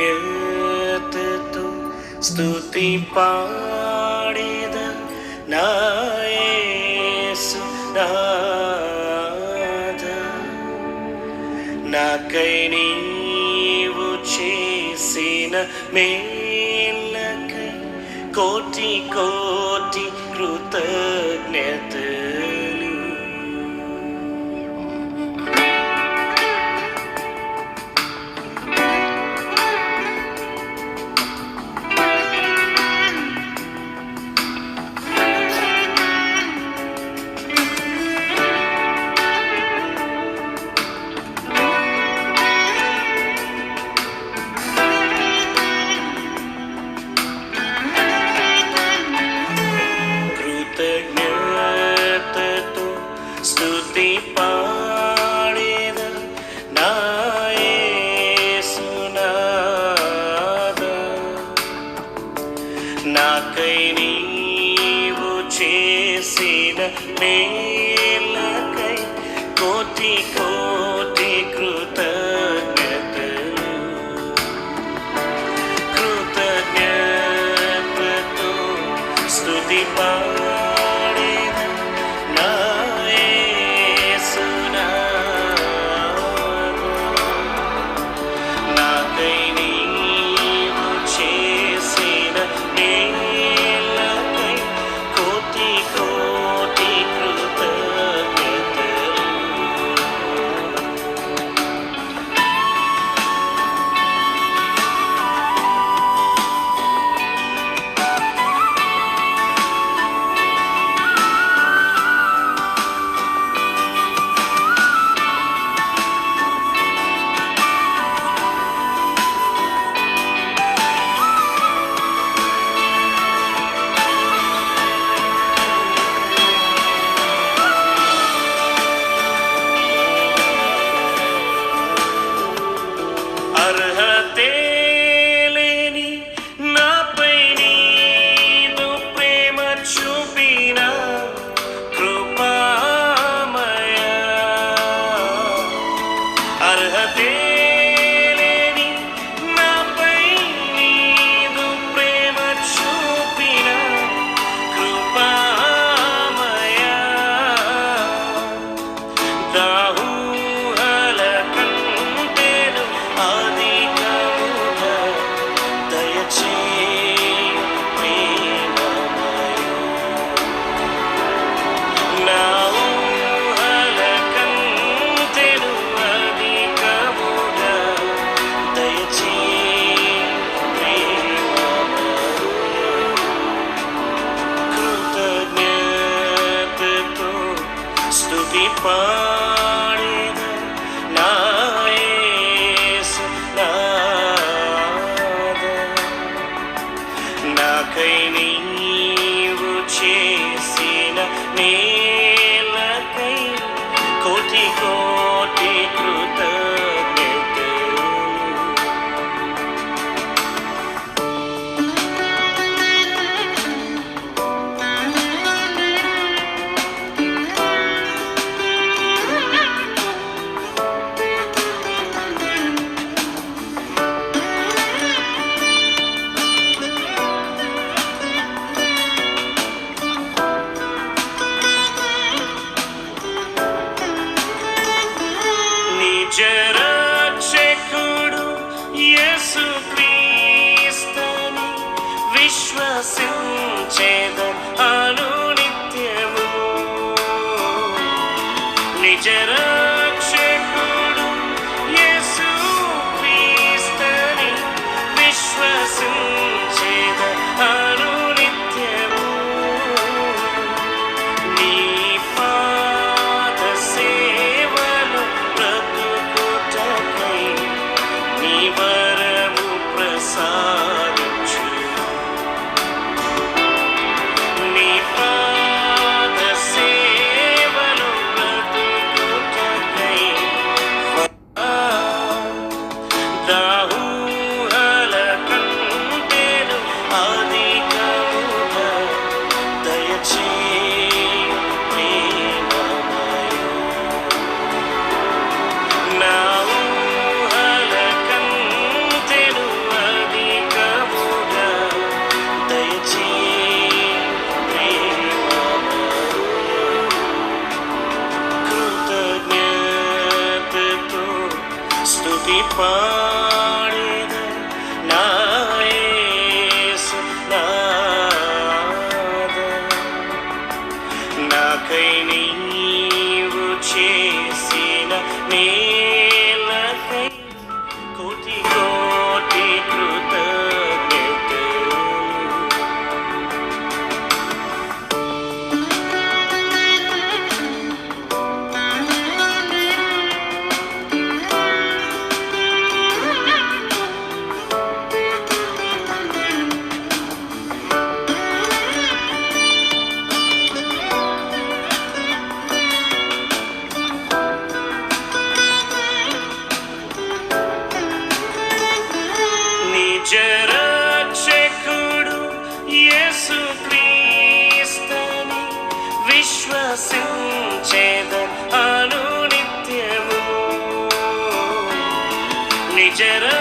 కృతజ్ఞతతో స్తుతి పాడేద నాయసు నాద నాకై నీవు చేసిన మేలకై కోటి కోటి కృతజ్ఞతలు నాకై నీవు చేసిన మేలకై కోటి contigo. విశ్వసించేద అనునిత్యము. నిజరక్షకుడు యేసుక్రీస్తుని విశ్వసించేద అనునిత్యము. నీ పాద సేవలు బ్రతుకుటకై నీ వరము ప్రసాదించు పాడేద నా యేసు నాద నాకై నీవు చేసిన మేలకై నిజరక్షకుడు యేసు క్రీస్తని విశ్వసించేద అను నిత్యము నిజరా